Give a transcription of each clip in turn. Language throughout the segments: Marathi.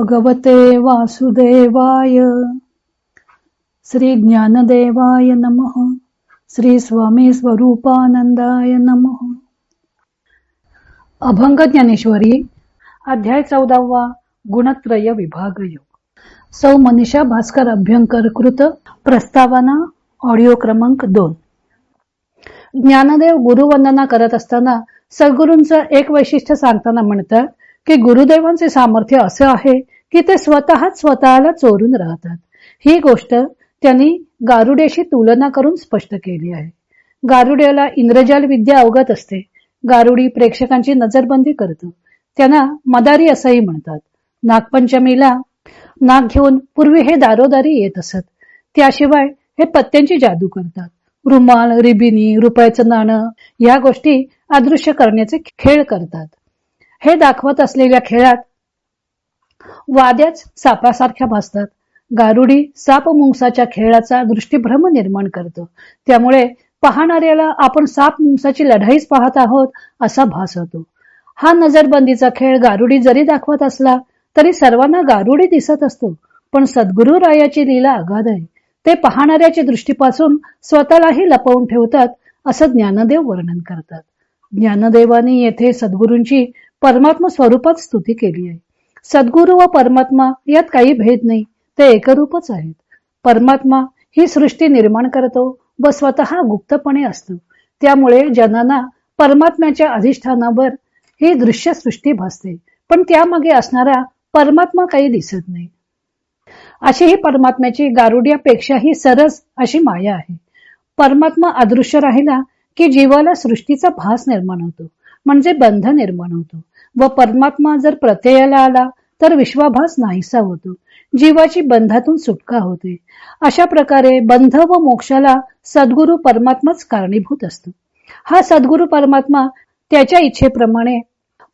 भगवते वासुदेवाय। श्री ज्ञानदेवाय नमः। श्री स्वामी स्वरूपानंदाय नमः। अभंग ज्ञानेश्वरी अध्याय चौदावा गुणत्रय विभाग योग। सौ मनीषा भास्कर अभ्यंकर कृत प्रस्तावना ऑडिओ क्रमांक दोन। ज्ञानदेव गुरुवंदना करत असताना सद्गुरूंचं एक वैशिष्ट्य सांगताना म्हणतात की गुरुदेवांचे सामर्थ्य असं आहे की ते स्वतःच स्वतःला चोरून राहतात. ही गोष्ट त्यांनी गारुड्याशी तुलना करून स्पष्ट केली आहे. गारुड्याला इंद्रजाल विद्या अवगत असते. गारुडी प्रेक्षकांची नजरबंदी करतो. त्यांना मदारी असंही म्हणतात. नागपंचमीला नाग घेऊन पूर्वी हे दारोदारी येत असत. त्याशिवाय हे पत्त्यांची जादू करतात. रुमाल रिबिनी रुपयाचं नाणं या गोष्टी अदृश्य करण्याचे खेळ करतात. हे दाखवत असलेल्या खेळात वाद्याच सापासारख्या भासतात. गारुडी साप मुंगसाच्या खेळाचा दृष्टीभ्रम निर्माण करतो. त्यामुळे पाहणाऱ्याला आपण साप मुंगसाची लढाईच पाहत आहोत असा भास होतो. हा नजरबंदीचा खेळ गारुडी जरी दाखवत असला तरी सर्वांना गारुडी दिसत असतो. पण सद्गुरु रायाची लीला अगाध आहे. ते पाहणाऱ्याच्या दृष्टीपासून स्वतःलाही लपवून ठेवतात असं ज्ञानदेव वर्णन करतात. ज्ञानदेवाने येथे सद्गुरूंची परमात्मा स्वरूपात स्तुती केली आहे. सद्गुरु व परमात्मा यात काही भेद नाही ते एकरूपच आहेत. परमात्मा ही सृष्टी निर्माण करतो व स्वतः गुप्तपणे असतो. त्यामुळे जनांना परमात्म्याच्या अधिष्ठानावर ही दृश्य सृष्टी भासते पण त्यामागे असणारा परमात्मा काही दिसत नाही. अशी ही परमात्म्याची गारुड्यापेक्षाही सरस अशी माया आहे. परमात्मा अदृश्य राहिला की जीवाला सृष्टीचा भास निर्माण होतो म्हणजे बंध निर्माण होतो. व परमात्मा जर प्रत्ययाला आला तर विश्वाभास नाहीसा होतो. जीवाची बंधातून सुटका होते. अशा प्रकारे बंध व मोक्षाला सद्गुरु परमात्माच कारणीभूत असतो. हा सद्गुरु परमात्मा त्याच्या इच्छेप्रमाणे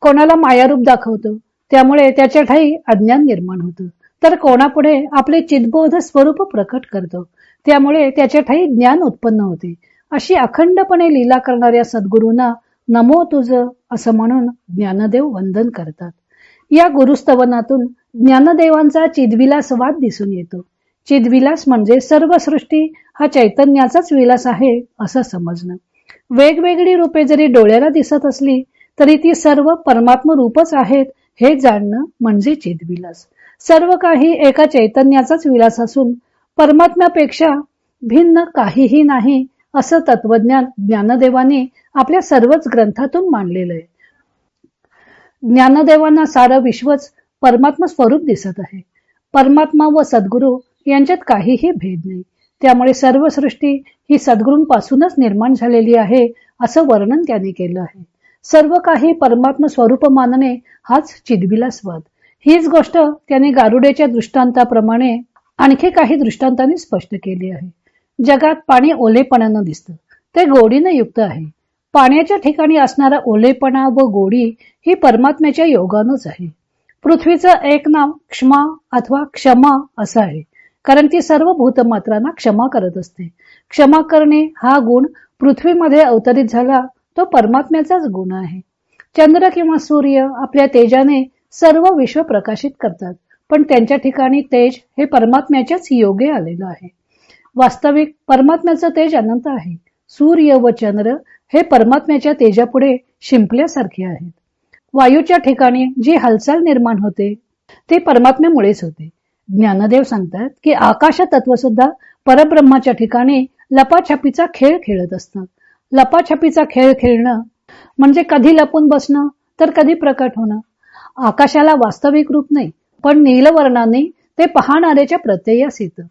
कोणाला मायारूप दाखवतो त्यामुळे त्याच्या ठाई अज्ञान निर्माण होतं. तर कोणापुढे आपले चितबोध स्वरूप प्रकट करतो त्यामुळे त्याच्या ठाई ज्ञान उत्पन्न होते. अशी अखंडपणे लीला करणाऱ्या सद्गुरूंना नमो तुझ असं म्हणून ज्ञानदेव वंदन करतात. या गुरुस्तवनातून ज्ञानदेवांचा चिदविलास वाद दिसून येतो. चिदविलास म्हणजे सर्व सृष्टी हा चैतन्याचाच विलास आहे असं समजणं. वेगवेगळी रूपे जरी डोळ्याला दिसत असली तरी ती सर्व परमात्म रूपच आहेत हे जाणणं म्हणजे चिदविलास. सर्व काही एका चैतन्याचाच विलास असून परमात्म्यापेक्षा भिन्न काहीही नाही असं तत्वज्ञान ज्ञानदेवाने आपल्या सर्वच ग्रंथातून मांडलेलं आहे. ज्ञानदेवांना सारं विश्वच परमात्मा स्वरूप दिसत आहे. परमात्मा व सद्गुरू यांच्यात काहीही भेद नाही. त्यामुळे सर्व सृष्टी ही सद्गुरूंपासूनच निर्माण झालेली आहे असं वर्णन त्यांनी केलं आहे. सर्व काही परमात्मा स्वरूप मानणे हाच चिदविलासवाद हीच गोष्ट त्याने गारुडेच्या दृष्टांताप्रमाणे आणखी काही दृष्टांतांनी स्पष्ट केली आहे. जगात पाणी ओलेपणानं दिसतं. ते गोडीनं युक्त आहे. पाण्याच्या ठिकाणी असणारा ओलेपणा व गोडी ही परमात्म्याच्या योगानच आहे. पृथ्वीचं एक नाव क्षमा अथवा क्षमा असं आहे कारण ती सर्व भूतमात्रांना क्षमा करत असते. क्षमा करणे हा गुण पृथ्वीमध्ये अवतरित झाला तो परमात्म्याचाच गुण आहे. चंद्र किंवा सूर्य आपल्या तेजाने सर्व विश्व प्रकाशित करतात पण त्यांच्या ठिकाणी तेज हे परमात्म्याच्याच योगे आलेलं आहे. वास्तविक परमात्म्याचं तेज अनंत आहे. सूर्य व चंद्र हे परमात्म्याच्या तेजापुढे शिंपल्यासारखे आहेत. वायूच्या ठिकाणी जी हालचाल निर्माण होते ते परमात्म्यामुळेच होते. ज्ञानदेव सांगतात की आकाश तत्व सुद्धा परब्रह्माच्या ठिकाणी लपाछपीचा खेळ खेळत असतात लपाछपीचा खेळ खेळणं म्हणजे कधी लपून बसणं तर कधी प्रकट होणं. आकाशाला वास्तविक रूप नाही पण नीलवर्णाने ते पाहणाऱ्याच्या प्रत्ययास येतं.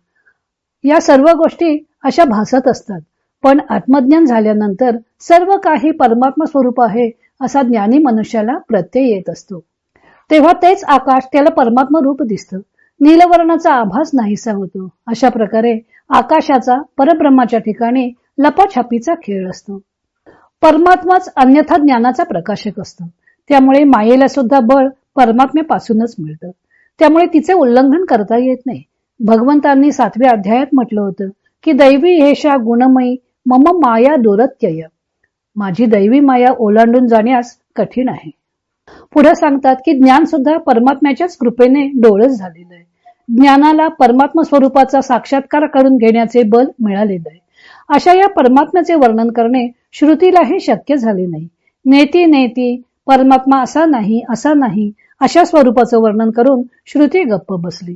या सर्व गोष्टी अशा भासत असतात. पण आत्मज्ञान झाल्यानंतर सर्व काही परमात्मा स्वरूप आहे असा ज्ञानी मनुष्याला प्रत्यय येत असतो. तेव्हा तेच आकाश त्याला परमात्मा रूप दिसतं. नीलवर्णाचा आभास नाहीसा होतो. अशा प्रकारे आकाशाचा परब्रह्माच्या ठिकाणी लपाछपीचा खेळ असतो. परमात्माच अन्यथा ज्ञानाचा प्रकाशक असतो. त्यामुळे मायेला सुद्धा बळ परमात्म्यापासूनच मिळतं. त्यामुळे तिचे उल्लंघन करता येत नाही. भगवंतांनी सातव्या अध्यायात म्हटलं होतं की दैवी हेशा गुणमयी मम माया दुरत्यय. माझी दैवी माया ओलांडून जाण्यास कठीण आहे. पुढे सांगतात की ज्ञान सुद्धा परमात्म्याच्याच कृपेने डोळस झालेलं आहे ज्ञानाला परमात्मा स्वरूपाचा साक्षात्कार करून घेण्याचे बल मिळालेलं आहे. अशा या परमात्म्याचे वर्णन करणे श्रुतीलाही शक्य झाले नाही. नेती नेती परमात्मा असा नाही असा नाही अशा स्वरूपाचं वर्णन करून श्रुती गप्प बसली.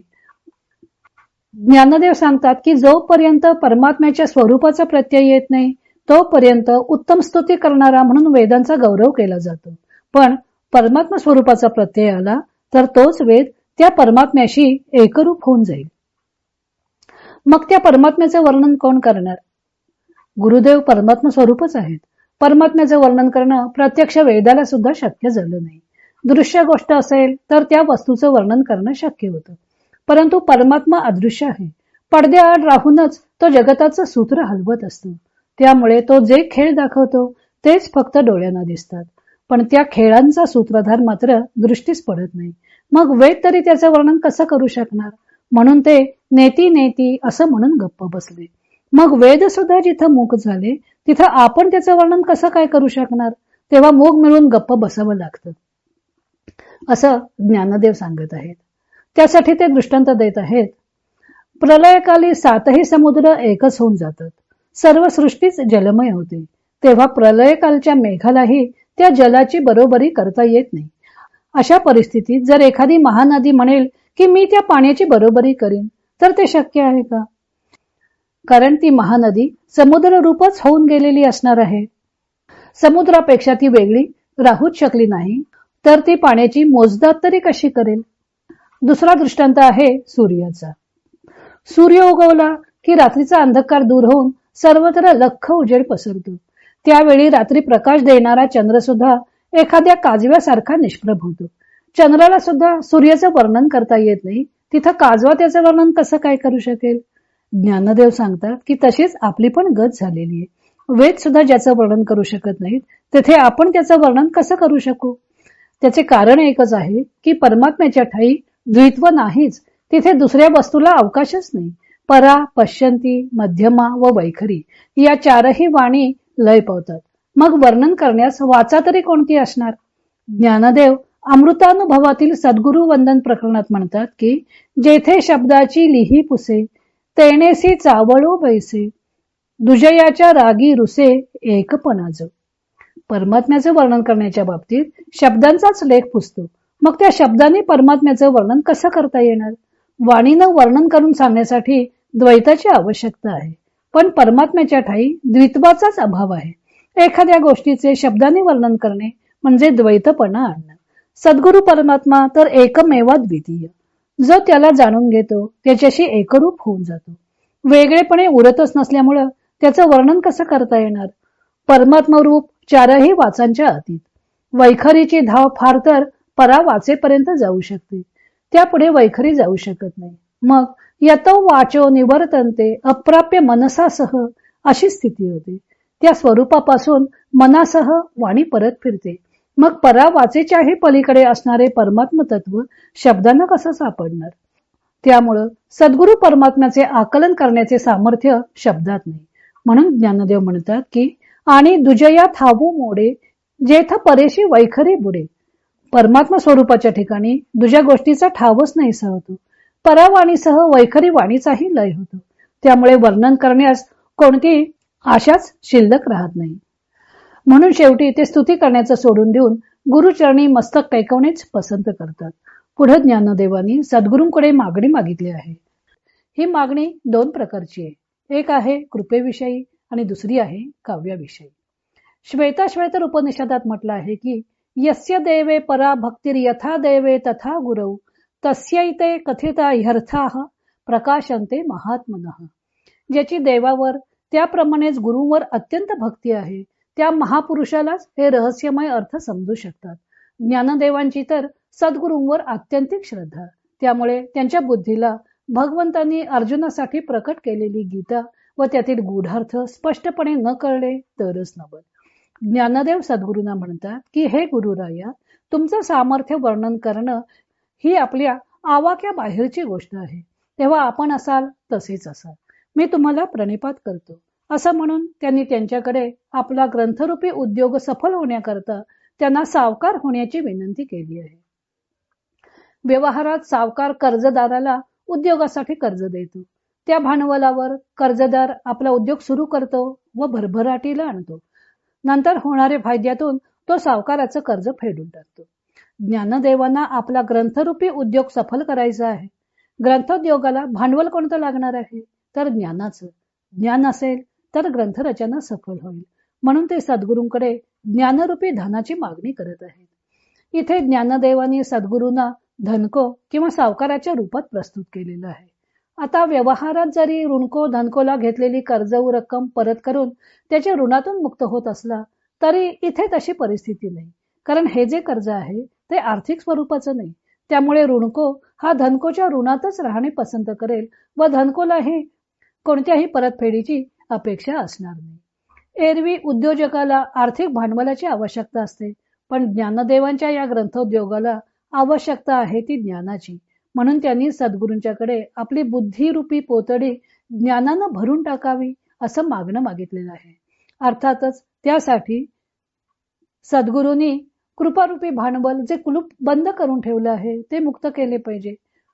ज्ञानदेव सांगतात की जोपर्यंत परमात्म्याच्या स्वरूपाचा प्रत्यय येत नाही तोपर्यंत उत्तम स्तुती करणारा म्हणून वेदांचा गौरव केला जातो. पण परमात्मा स्वरूपाचा प्रत्यय आला तर तोच वेद त्या परमात्म्याशी एकरूप होऊन जाईल. मग त्या परमात्म्याचं वर्णन कोण करणार? गुरुदेव परमात्मा स्वरूपच आहेत. परमात्म्याचं वर्णन करणं प्रत्यक्ष वेदाला सुद्धा शक्य झालं नाही. दृश्य गोष्ट असेल तर त्या वस्तूचं वर्णन करणं शक्य होतं. परंतु परमात्मा अदृश्य आहे. पडद्याआड राहूनच तो जगताचं सूत्र हलवत असतो. त्यामुळे तो जे खेळ दाखवतो तेच फक्त डोळ्यांना दिसतात. पण त्या खेळांचा सूत्रधार मात्र दृष्टीस पडत नाही. मग वेद तरी त्याचं वर्णन कसं करू शकणार? म्हणून ते नेती नेती असं म्हणून गप्प बसले. मग वेद सुद्धा जिथं मूक झाले तिथं आपण त्याचं वर्णन कसं काय करू शकणार? तेव्हा मूग मिळून गप्प बसावं लागतं. असं ज्ञानदेव सांगत आहेत. त्यासाठी ते दृष्टांत देत आहेत. प्रलयकाली सातही समुद्र एकच होऊन जातात. सर्व सृष्टीच जलमय होते. तेव्हा प्रलयकालच्या मेघालाही त्या जलाची बरोबरी करता येत नाही. अशा परिस्थितीत जर एखादी महानदी म्हणेल की मी त्या पाण्याची बरोबरी करीन तर ते शक्य आहे का? कारण ती महानदी समुद्र रूपच होऊन गेलेली असणार आहे. समुद्रापेक्षा ती वेगळी राहूच शकली नाही तर ती पाण्याची मोजदात तरी कशी करेल? दुसरा दृष्टांत आहे सूर्याचा. सूर्य उगवला की रात्रीचा अंधकार दूर होऊन सर्वत्र लख उजेड पसरतो. त्यावेळी रात्री प्रकाश देणारा चंद्र सुद्धा एखाद्या काजव्यासारखा निष्प्रभ होतो. चंद्राला सुद्धा सूर्याचं वर्णन करता येत नाही. तिथं काजवा त्याचं वर्णन कसं काय करू शकेल? ज्ञानदेव सांगतात की तशीच आपली पण गत झालेली आहे. वेद सुद्धा ज्याचं वर्णन करू शकत नाहीत तेथे आपण त्याचं वर्णन कसं करू शकू? त्याचे कारण एकच आहे की परमात्म्याच्या ठाई द्वित्व नाहीच. तिथे दुसऱ्या वस्तूला अवकाशच नाही. परा पश्यंती मध्यमा व वैखरी या चारही वाणी लय पावतात. मग वर्णन करण्यास वाचा तरी कोणती असणार? ज्ञानदेव अमृतानुभवातील सद्गुरु वंदन प्रकरणात म्हणतात की जेथे शब्दाची लिही पुसे तेनेसी चावळो बैसे दुजयाच्या रागी रुसे एकपणाज परमात्म्याचे वर्णन करण्याच्या बाबतीत शब्दांचाच लेख पुसतो. मग त्या शब्दाने परमात्म्याचं वर्णन कसं करता येणार? वाणीनं वर्णन करून सांगण्यासाठी द्वैताची आवश्यकता आहे. पण परमात्म्याच्या ठाई द्वित्वाचाच अभाव आहे. एखाद्या गोष्टीचे शब्दाने वर्णन करणे म्हणजे द्वैतपणा आणणं. सद्गुरु परमात्मा तर एकमेवा द्वितीय. जो त्याला जाणून घेतो त्याच्याशी एकरूप होऊन जातो. वेगळेपणे उरतच नसल्यामुळं त्याचं वर्णन कसं करता येणार? परमात्म रूप चारही वाचांच्या अतीत. वैखरीची धाव फार तर परा वाचेपर्यंत जाऊ शकते. त्यापुढे वैखरी जाऊ शकत नाही. मग यतो वाचो निवर्तनते अप्राप्य मनसासह अशी स्थिती होते. त्या स्वरूपापासून मनासह वाणी परत फिरते. मग परा वाचेच्याही पलीकडे असणारे परमात्म तत्व शब्दांना कसं सापडणार? त्यामुळं सद्गुरु परमात्म्याचे आकलन करण्याचे सामर्थ्य शब्दात नाही. म्हणून ज्ञानदेव म्हणतात की आणि दुजया थावू मोडे जेथ परेशी वैखरी बुडे परमात्मा स्वरूपाच्या ठिकाणी दुजा गोष्टीचा ठावच नाही होतो परावाणीसह वैखरी वाणीचाही लय होतो. त्यामुळे वर्णन करण्यास कोणती आशाच शिल्लक राहत नाही. म्हणून शेवटी ते स्तुती करण्याचं सोडून देऊन गुरुचरणी मस्तक टेकवणेच पसंत करतात. पुढे ज्ञानदेवानी सद्गुरूंकडे मागणी मागितली आहे. ही मागणी दोन प्रकारची आहे. एक आहे कृपेविषयी आणि दुसरी आहे काव्याविषयी. श्वेताश्वेतर उपनिषदात म्हटलं आहे की यस्य देवे परा भक्तीर यथा देवे तथा गुरव तस्यैते कथिता ह्यर्थाः प्रकाशंते महात्मनः। ज्याची देवावर त्याप्रमाणेच गुरुवर अत्यंत भक्ती आहे। त्या महापुरुषालाच हे रहस्यमय अर्थ समजू शकतात। ज्ञानदेवांची तर सद्गुरूंवर आत्यंतिक श्रद्धा। त्यामुळे त्यांच्या बुद्धीला भगवंतांनी अर्जुनासाठी प्रकट केलेली गीता व त्यातील गूढार्थ स्पष्टपणे न कळले तरच नवल ज्ञानदेव सद्गुरूंना म्हणतात की हे गुरुराया तुमचं सामर्थ्य वर्णन करणं ही आपल्या आवाक्या बाहेरची गोष्ट आहे. तेव्हा आपण असाल तसेच असाल. मी तुम्हाला प्रणिपात करतो. असं म्हणून त्यांनी त्यांच्याकडे आपला ग्रंथरूपी उद्योग सफल होण्याकरता त्यांना सावकार होण्याची विनंती केली आहे. व्यवहारात सावकार कर्जदाराला उद्योगासाठी कर्ज देतो. त्या भांडवलावर कर्जदार आपला उद्योग सुरू करतो व भरभराटीला आणतो. नंतर होणाऱ्या फायद्यातून तो सावकाराचं कर्ज फेडून टाकतो. ज्ञानदेवांना आपला ग्रंथरूपी उद्योग सफल करायचा आहे. ग्रंथोद्योगाला भांडवल कोणतं लागणार आहे? तर ज्ञानाचं. ज्ञान असेल तर ग्रंथरचना सफल होईल. म्हणून ते सद्गुरूंकडे ज्ञानरूपी धनाची मागणी करत आहेत. इथे ज्ञानदेवानी सद्गुरूंना धनको किंवा सावकाराच्या रूपात प्रस्तुत केलेलं आहे. आता व्यवहारात जरी ऋणको धनकोला घेतलेली कर्ज रक्कम परत करून त्याच्या ऋणातून मुक्त होत असला तरी इथे तशी परिस्थिती नाही. कारण हे जे कर्ज आहे ते आर्थिक स्वरूपाचं नाही. त्यामुळे ऋणको हा धनकोच्या ऋणातच राहणे पसंत करेल व धनकोलाही कोणत्याही परतफेडीची अपेक्षा असणार नाही. एरवी उद्योजकाला आर्थिक भांडवलाची आवश्यकता असते पण ज्ञानदेवांच्या या ग्रंथोद्योगाला आवश्यकता आहे ती ज्ञानाची. म्हणून त्यांनी सद्गुरूंच्याकडे आपली बुद्धिरूपी पोतडी ज्ञानानं भरून टाकावी असं मागणं मागितलेलं आहे. अर्थातच त्यासाठी सद्गुरूंनी कृपारूपी भांडवल जे कुलूप बंद करून ठेवलं आहे ते मुक्त केले पाहिजे.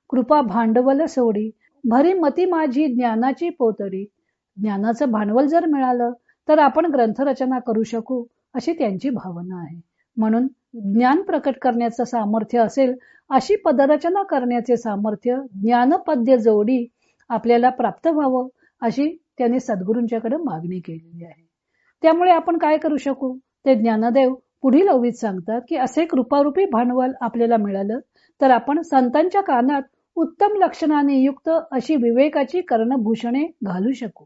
कृपा भांडवल सोडी भरी मती माझी ज्ञानाची पोतडी. ज्ञानाचं भांडवल जर मिळालं तर आपण ग्रंथरचना करू शकू अशी त्यांची भावना आहे. म्हणून ज्ञान प्रकट करण्याचं सामर्थ्य असेल अशी पदरचना करण्याचे सामर्थ्य ज्ञानपद्य जोडी आपल्याला प्राप्त व्हावं अशी त्यांनी सद्गुरूंच्याकडे मागणी केलेली आहे. त्यामुळे आपण काय करू शकू? ते ज्ञानदेव पुढील ओवीत सांगतात की असे कृपारूपी भांडवल आपल्याला मिळालं तर आपण संतांच्या कानात उत्तम लक्षणाने युक्त अशी विवेकाची कर्णभूषणे घालू शकू.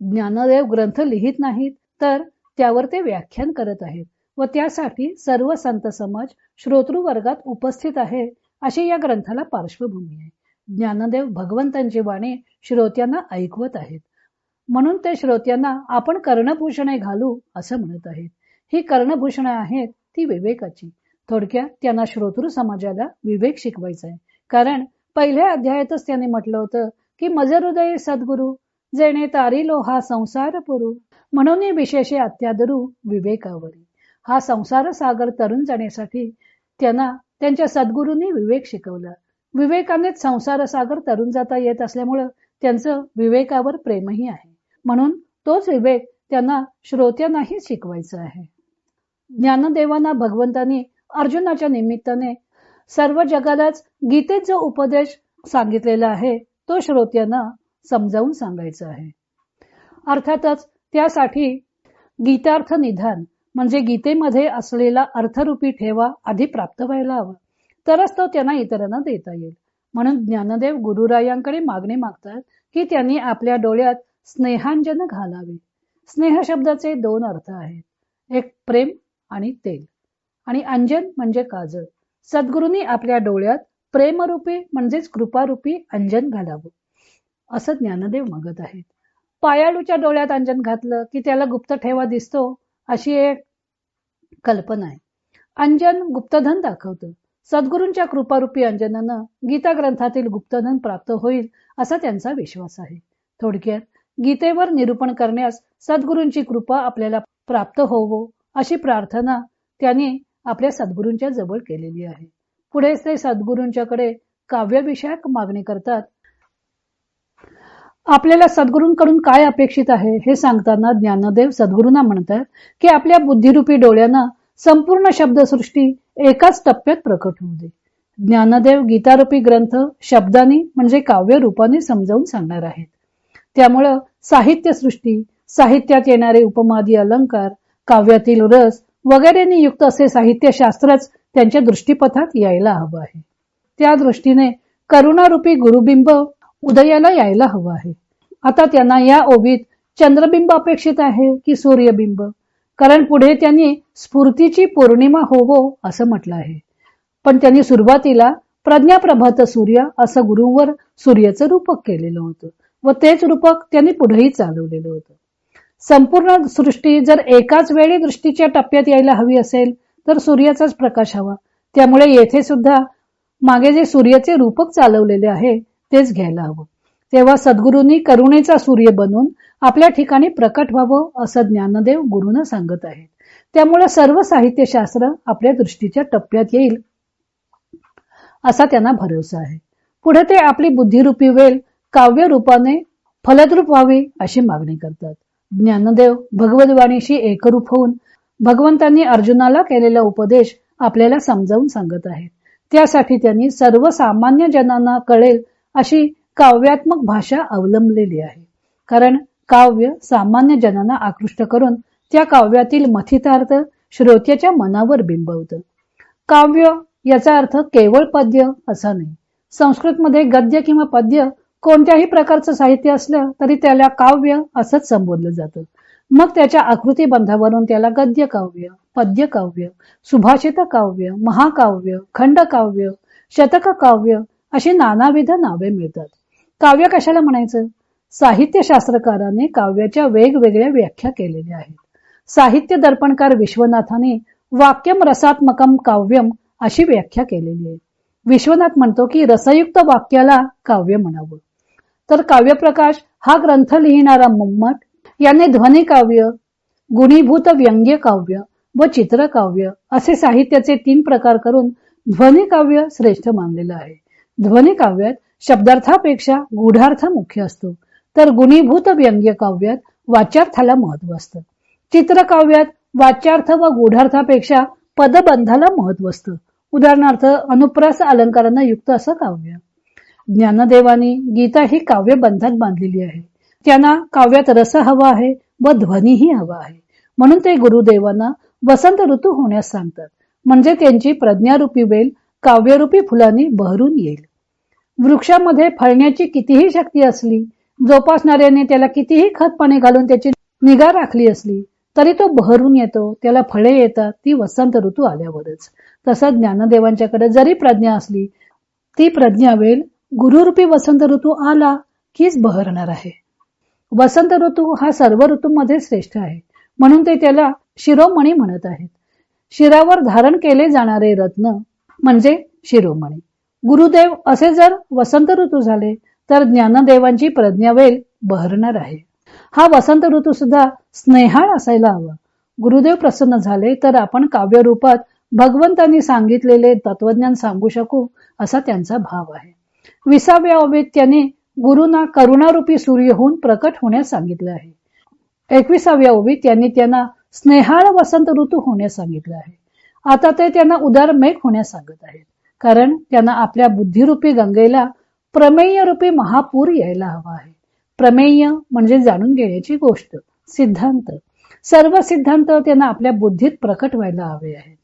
ज्ञानदेव ग्रंथ लिहित नाहीत तर त्यावर ते व्याख्यान करत आहेत. व त्यासाठी सर्व संत समाज श्रोतृवर्गात उपस्थित आहे अशी या ग्रंथाला पार्श्वभूमी आहे. ज्ञानदेव भगवंतांची वाणी श्रोत्यांना ऐकवत आहेत. म्हणून ते श्रोत्यांना आपण कर्णभूषणे घालू असं म्हणत आहेत. ही कर्णभूषणे आहेत ती विवेकाची. थोडक्यात त्यांना श्रोतृ समाजाला विवेक शिकवायचा आहे. कारण पहिल्या अध्यायातच त्यांनी म्हटलं होतं की मजहृदय सद्गुरू जेणे तारिलो हा संसार पुरू. म्हणून विशेषे अत्यादरू विवेकावरी. हा संसार सागर तरुण जाण्यासाठी त्यांना त्यांच्या सद्गुरूंनी विवेक शिकवला. विवेकानेच संसार सागर तरुण जाता येत असल्यामुळं त्यांचं विवेकावर प्रेमही आहे. म्हणून तोच विवेक त्यांना श्रोत्यांनाही शिकवायचा आहे. ज्ञानदेवांना भगवंतांनी अर्जुनाच्या निमित्ताने सर्व जगालाच गीतेत जो उपदेश सांगितलेला आहे तो श्रोत्यांना समजावून सांगायचा आहे. अर्थातच त्यासाठी गीतार्थ निधान म्हणजे गीतेमध्ये असलेला अर्थरूपी ठेवा आधी प्राप्त व्हायला हवा. तरच तो त्यांना इतरांना देता येईल. म्हणून ज्ञानदेव गुरुरायांकडे मागणी मागतात की त्यांनी आपल्या डोळ्यात स्नेहांजन घालावे. स्नेह शब्दाचे दोन अर्थ आहेत. एक प्रेम आणि तेल. आणि अंजन म्हणजे काजळ. सद्गुरूंनी आपल्या डोळ्यात प्रेमरूपी म्हणजेच कृपारूपी अंजन घालावं. असं ज्ञानदेव मागत आहेत. पायाळूच्या डोळ्यात अंजन घातलं की त्याला गुप्त ठेवा दिसतो अशी एक कल्पना आहे. अंजन गुप्तधन दाखवतं. सद्गुरूंच्या कृपारूपी अंजनानं गीता ग्रंथातील गुप्तधन प्राप्त होईल असा त्यांचा विश्वास आहे. थोडक्यात गीतेवर निरूपण करण्यास सद्गुरूंची कृपा आपल्याला प्राप्त होवो अशी प्रार्थना त्यांनी आपल्या सद्गुरूंच्या जवळ केलेली आहे. पुढेच ते सद्गुरूंच्याकडे काव्यविषयक मागणी करतात. आपल्याला सद्गुरूंकडून काय अपेक्षित आहे हे सांगताना ज्ञानदेव सद्गुरूंना म्हणतात की आपल्या बुद्धिरूपी डोळ्यांना संपूर्ण शब्दसृष्टी एकाच टप्प्यात प्रकट होऊ दे. ज्ञानदेव गीतारूपी ग्रंथ शब्दांनी म्हणजे काव्य रूपाने समजावून सांगणार आहेत. त्यामुळं साहित्यसृष्टी साहित्यात येणारे उपमादी अलंकार काव्यातील रस वगैरेने युक्त असे साहित्यशास्त्रच त्यांच्या दृष्टीपथात यायला हवं आहे. त्या दृष्टीने करुणारूपी गुरुबिंब उदयाला यायला हवं आहे. आता त्यांना या ओबीत चंद्रबिंब अपेक्षित आहे की सूर्यबिंब? कारण पुढे त्यांनी स्फूर्तीची पौर्णिमा होवो असं म्हटलं आहे. पण त्यांनी सुरुवातीला प्रज्ञाप्रभात सूर्य असं गुरुवर सूर्याचं रूपक केलेलं होतं व तेच रूपक त्यांनी पुढेही चालवलेलं होतं. संपूर्ण सृष्टी जर एकाच वेळी दृष्टीच्या टप्प्यात यायला हवी असेल तर सूर्याचाच प्रकाश हवा. त्यामुळे येथे सुद्धा मागे जे सूर्याचे रूपक चालवलेले आहे तेच घ्यायला हवं. तेव्हा सद्गुरूंनी करुणेचा सूर्य बनून आपल्या ठिकाणी प्रकट व्हावं असं ज्ञानदेव गुरुनं सांगत आहेत. त्यामुळे सर्व साहित्यशास्त्र आपल्या दृष्टीच्या टप्प्यात येईल असा त्यांना भरोसा आहे. पुढे ते आपली बुद्धिरूपी वेल काव्य रूपाने फलद्रूप व्हावी अशी मागणी करतात. ज्ञानदेव भगवद्वाणीशी एकरूप होऊन भगवंतांनी अर्जुनाला केलेला उपदेश आपल्याला समजावून सांगत आहेत. त्यासाठी त्यांनी सर्वसामान्य जनांना कळेल अशी काव्यात्मक भाषा अवलंबलेली आहे. कारण काव्य सामान्य जनांना आकृष्ट करून त्या काव्यातील मथितार्थ श्रोत्याच्या मनावर बिंबवतं. काव्य याचा अर्थ केवळ पद्य असा नाही. संस्कृतमध्ये गद्य किंवा पद्य कोणत्याही प्रकारचं साहित्य असलं तरी त्याला काव्य असंच संबोधलं जातं. मग त्याच्या आकृती बंधावरून त्याला गद्य काव्य पद्य काव्य सुभाषित काव्य महाकाव्य खंडकाव्य शतक काव्य अशी नानाविध नावे मिळतात. काव्य कशाला म्हणायचं? साहित्यशास्त्रकाराने काव्याच्या वेगवेगळ्या व्याख्या केलेल्या आहेत. साहित्य दर्पणकार विश्वनाथाने वाक्यम रसात्मकम काव्यम अशी व्याख्या केलेली आहे. विश्वनाथ म्हणतो की रसयुक्त वाक्याला काव्य म्हणावं. तर काव्यप्रकाश हा ग्रंथ लिहिणारा मुम्मट याने ध्वनी काव्य गुणीभूत व्यंग्य काव्य व चित्रकाव्य असे साहित्याचे तीन प्रकार करून ध्वनी काव्य श्रेष्ठ मानलेलं आहे. ध्वनी काव्यात शब्दार्थापेक्षा गूढार्थ मुख्य असतो. तर गुणीभूत व्यंग्य काव्यात वाच्यार्थाला महत्त्व असतं. चित्रकाव्यात वाच्यार्थ व गूढार्थापेक्षा पदबंधाला महत्त्व असतं. उदाहरणार्थ अनुप्रास अलंकारांना युक्त असं काव्य. ज्ञानदेवानी गीता ही काव्यबंधात बांधलेली आहे. त्यांना काव्यात रस हवा आहे व ध्वनीही हवा आहे. म्हणून ते गुरुदेवांना वसंत ऋतू होण्यास सांगतात. म्हणजे त्यांची प्रज्ञारूपी वेल काव्यरूपी फुलांनी बहरून येईल. वृक्षामध्ये फळण्याची कितीही शक्ती असली जोपासणाऱ्याने त्याला कितीही खत पाणी घालून त्याची निगा राखली असली तरी तो बहरून येतो त्याला फळे येतात ती वसंत ऋतू आल्यावरच. तसं ज्ञानदेवांच्याकडे जरी प्रज्ञा असली ती प्रज्ञा वेल गुरुरूपी वसंत ऋतू आला कीच बहरणार आहे. वसंत ऋतू हा सर्व ऋतूमध्ये श्रेष्ठ आहे म्हणून ते त्याला शिरोमणी म्हणत आहेत. शिरावर धारण केले जाणारे रत्न म्हणजे शिरोमणी. गुरुदेव असे जर वसंत ऋतू झाले तर ज्ञानदेवांची प्रज्ञावेल बहरणार आहे. हा वसंत ऋतू सुद्धा स्नेहाळ असायला हवा. गुरुदेव प्रसन्न झाले तर आपण काव्यरूपात भगवंतांनी सांगितलेले तत्वज्ञान सांगू शकू असा त्यांचा भाव आहे. विसाव्या ओवीत त्यांनी गुरुना करुणारूपी सूर्य होऊन प्रकट होण्यास सांगितले आहे. एकविसाव्या ओवीत त्यांनी त्यांना स्नेहाळ वसंत ऋतू होण्यास सांगितलं आहे. आता ते त्यांना उदार मेघ होण्यास सांगत आहेत. कारण त्यांना आपल्या बुद्धिरूपी गंगेला प्रमेय रूपी महापूर यायला हवा आहे. प्रमेय म्हणजे जाणून घेण्याची गोष्ट सिद्धांत. सर्व सिद्धांत त्यांना आपल्या बुद्धीत प्रकट व्हायला हवे आहेत.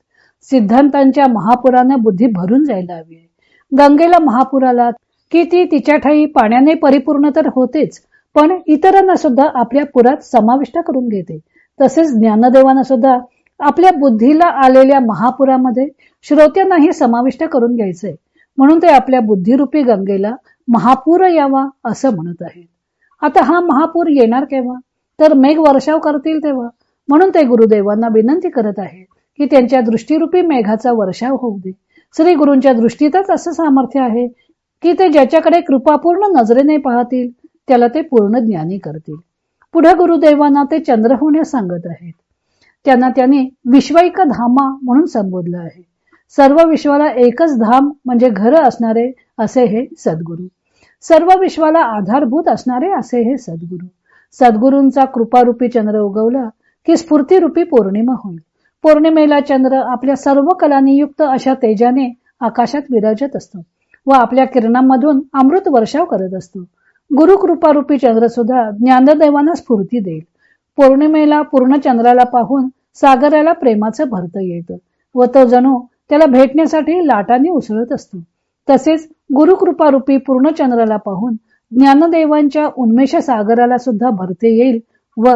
सिद्धांतांच्या महापुरानं बुद्धी भरून जायला हवी आहे. गंगेला महापुराला की ती तिच्या ठाई पाण्याने परिपूर्ण तर होतेच पण इतरांना सुद्धा आपल्या पुरात समाविष्ट करून घेते. तसेच ज्ञानदेवांना सुद्धा आपल्या बुद्धीला आलेल्या महापुरामध्ये श्रोत्यांनाही समाविष्ट करून घ्यायचंय. म्हणून ते आपल्या बुद्धिरूपी गंगेला महापूर यावा असं म्हणत आहेत. आता हा महापूर येणार केव्हा? तर मेघ वर्षाव करतील तेव्हा. म्हणून ते गुरुदेवांना विनंती करत आहे की त्यांच्या दृष्टीरूपी मेघाचा वर्षाव होऊ दे. श्री गुरूंच्या दृष्टीतच असं सामर्थ्य आहे की ते ज्याच्याकडे कृपापूर्ण नजरेने पाहतील त्याला ते पूर्ण ज्ञानी करतील. पुढे गुरुदेवांना ते चंद्र होण्यास सांगत आहेत. त्यांना त्यांनी विश्वैक धामा म्हणून संबोधलं आहे. सर्व विश्वाला एकच धाम म्हणजे घर असणारे असे हे सद्गुरू. सर्व विश्वाला आधारभूत असणारे असे हे सद्गुरू. सद्गुरूंचा कृपारूपी चंद्र उगवला की स्फूर्तीरूपी पौर्णिमा होईल. पौर्णिमेला चंद्र आपल्या सर्व कलांनी युक्त अशा तेजाने आकाशात विराजत असतो व आपल्या किरणांमधून अमृत वर्षाव करत असतो. गुरु कृपारूपी चंद्र सुद्धा ज्ञानदेवांना स्फूर्ती देईल. पौर्णिमेला पूर्ण चंद्राला पाहून सागराला प्रेमाचं भरत येतं. व तो जणू त्याला भेटण्यासाठी लाटांनी उसळत असतो. तसेच गुरुकृपारूपी पूर्ण चंद्राला पाहून ज्ञानदेवांच्या उन्मेष सागराला सुद्धा भरते येईल व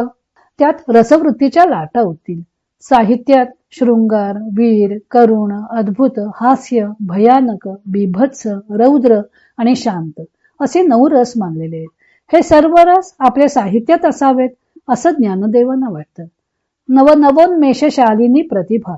त्यात रसवृत्तीच्या लाटा उठतील साहित्यात शृंगार वीर करुण अद्भुत हास्य भयानक बिभत्स रौद्र आणि शांत असे नऊ रस मानलेले आहेत. हे सर्व रस आपल्या साहित्यात असावेत असं ज्ञानदेवांना वाटतं. नवनवोन्मेषशालिनी प्रतिभा.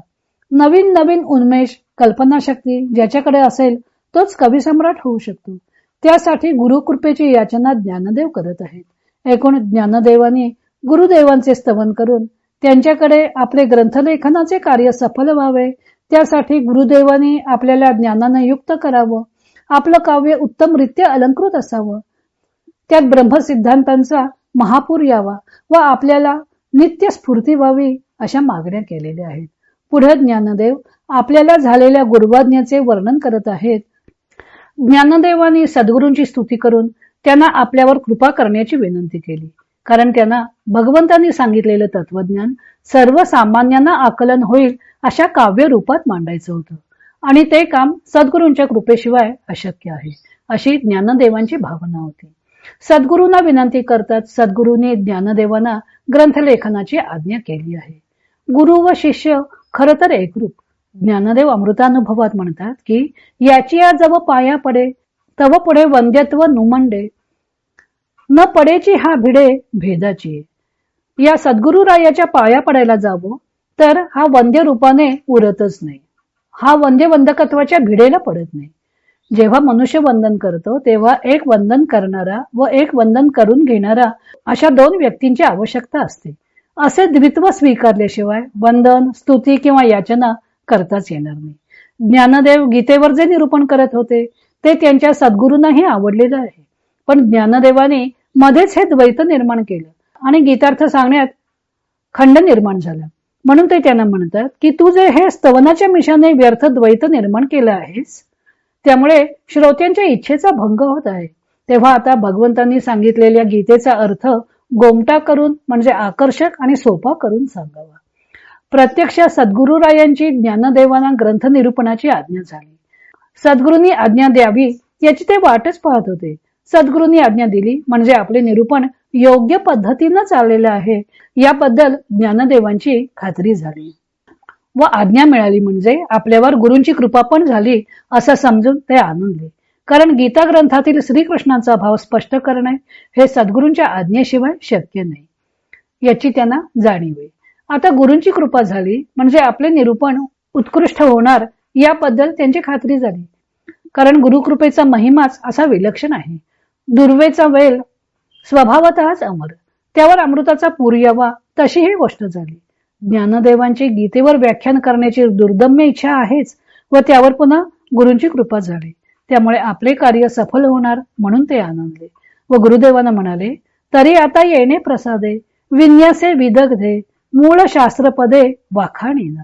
नवीन नवीन उन्मेष कल्पनाशक्ती ज्याच्याकडे असेल तोच कविसम्राट होऊ शकतो. त्यासाठी गुरुकृपेची याचना ज्ञानदेव करत आहेत. एकूण ज्ञानदेवाने गुरुदेवांचे स्तवन करून त्यांच्याकडे आपले ग्रंथलेखनाचे कार्य सफल व्हावे. त्यासाठी गुरुदेवानी आपल्याला ज्ञानाने युक्त करावं. आपलं काव्य उत्तमरित्या अलंकृत असावं. त्यात ब्रह्मसिद्धांतांचा महापूर यावा व आपल्याला नित्य स्फूर्ती व्हावी अशा मागण्या केलेल्या आहेत. पुढे ज्ञानदेव आपल्याला झालेल्या गुरुवाज्ञाचे वर्णन करत आहेत. ज्ञानदेवाने सद्गुरूंची स्तुती करून त्यांना आपल्यावर कृपा करण्याची विनंती केली. कारण त्यांना भगवंतांनी सांगितलेलं तत्वज्ञान सर्वसामान्यांना आकलन होईल अशा काव्य रूपात मांडायचं होतं. आणि ते काम सद्गुरूंच्या कृपेशिवाय अशक्य आहे अशी ज्ञानदेवांची भावना होती. सद्गुरूंना विनंती करतात सद्गुरूंनी ज्ञानदेवांना ग्रंथलेखनाची आज्ञा केली आहे. गुरु व शिष्य खर तर एकरूप. ज्ञानदेव अमृतानुभवात म्हणतात की याची या जव पाया पडे तव पुढे वंद्यत्व नुमंडे. न पडेची हा भिडे भेदाची. या सद्गुरुरायाच्या पाया पडायला जावं तर हा वंद्य रूपाने उरतच नाही. हा वंद्य वंदकत्वाच्या भिडेला पडत नाही. जेव्हा मनुष्य वंदन करतो तेव्हा एक वंदन करणारा व एक वंदन करून घेणारा अशा दोन व्यक्तींची आवश्यकता असते. असे द्वित्व स्वीकारल्याशिवाय वंदन स्तुती किंवा याचना करताच येणार नाही. ज्ञानदेव गीतेवर जे निरूपण करत होते ते त्यांच्या सद्गुरूंनाही आवडलेलं आहे. पण ज्ञानदेवाने मध्येच हे द्वैत निर्माण केलं आणि गीतार्थ सांगण्यात खंड निर्माण झाला. म्हणून ते त्यांना म्हणतात की तू जे हे स्तवनाच्या मिशाने व्यर्थ द्वैत निर्माण केलं आहेस त्यामुळे श्रोत्यांच्या इच्छेचा भंग होत आहे. तेव्हा आता भगवंतांनी सांगितलेल्या गीतेचा अर्थ गोमटा करून म्हणजे आकर्षक आणि सोपा करून सांगावा. प्रत्यक्ष सद्गुरुरायांची ज्ञानदेवांना ग्रंथ निरूपणाची आज्ञा झाली. सद्गुरूंनी आज्ञा द्यावी याची ते वाटच पाहत होते. सद्गुरूंनी आज्ञा दिली म्हणजे आपले निरूपण योग्य पद्धतीनं चाललेलं आहे याबद्दल ज्ञानदेवांची खात्री झाली. व आज्ञा मिळाली म्हणजे आपल्यावर गुरूंची कृपा पण झाली असं समजून ते आनंदले कारण गीता ग्रंथातील श्रीकृष्णांचा भाव स्पष्ट करणे हे सद्गुरूंच्या आज्ञेशिवाय शक्य नाही. याची त्यांना जाणीव. आहे आता गुरूंची कृपा झाली म्हणजे आपले निरूपण उत्कृष्ट होणार याबद्दल त्यांची खात्री झाली. कारण गुरुकृपेचा महिमाच असा विलक्षण आहे. दुर्वेचा वेल स्वभावतःच अमर. त्यावर अमृताचा पूर यावा तशी ही गोष्ट झाली. ज्ञानदेवांची गीतेवर व्याख्यान करण्याची दुर्दम्य इच्छा आहेच व त्यावर पुन्हा गुरूंची कृपा झाली. त्यामुळे आपले कार्य सफल होणार म्हणून ते आनंदले. व गुरुदेवांना म्हणाले तरी आता येणे प्रसादे विन्यासे विदग्धे मूळ शास्त्रपदे वाखाणीना.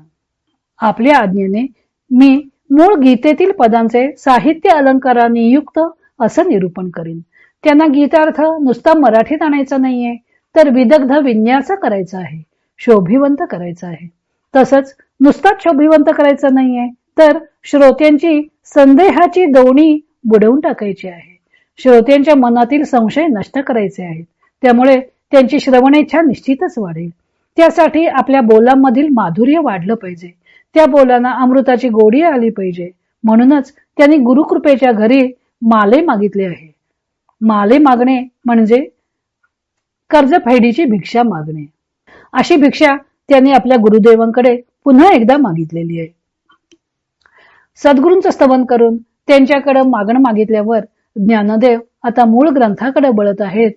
आपल्या आज्ञेने मी मूळ गीतेतील पदांचे साहित्य अलंकाराने युक्त असं निरूपण करीन. त्यांना गीतार्थ नुसता मराठीत आणायचा नाहीये तर विदग्ध विन्यास करायचा आहे. शोभिवंत करायचा आहे. तसंच नुसताच शोभिवंत करायचं नाहीये तर श्रोत्यांची संदेहाची दोणी बुडवून टाकायची आहे. श्रोत्यांच्या मनातील संशय नष्ट करायचे आहेत. त्यामुळे त्यांची श्रवणेच्छा निश्चितच वाढेल. त्यासाठी आपल्या बोलांमधील माधुर्य वाढलं पाहिजे. त्या बोलांना अमृताची गोडी आली पाहिजे. म्हणूनच त्यांनी गुरुकृपेच्या घरी माले मागितले आहे. माले मागणे म्हणजे कर्जफेडीची भिक्षा मागणे. अशी भिक्षा त्यांनी आपल्या गुरुदेवांकडे पुन्हा एकदा मागितलेली आहे. सद्गुरूंचं स्तवन करून त्यांच्याकडे मागणं मागितल्यावर ज्ञानदेव आता मूळ ग्रंथाकडे बळत आहेत.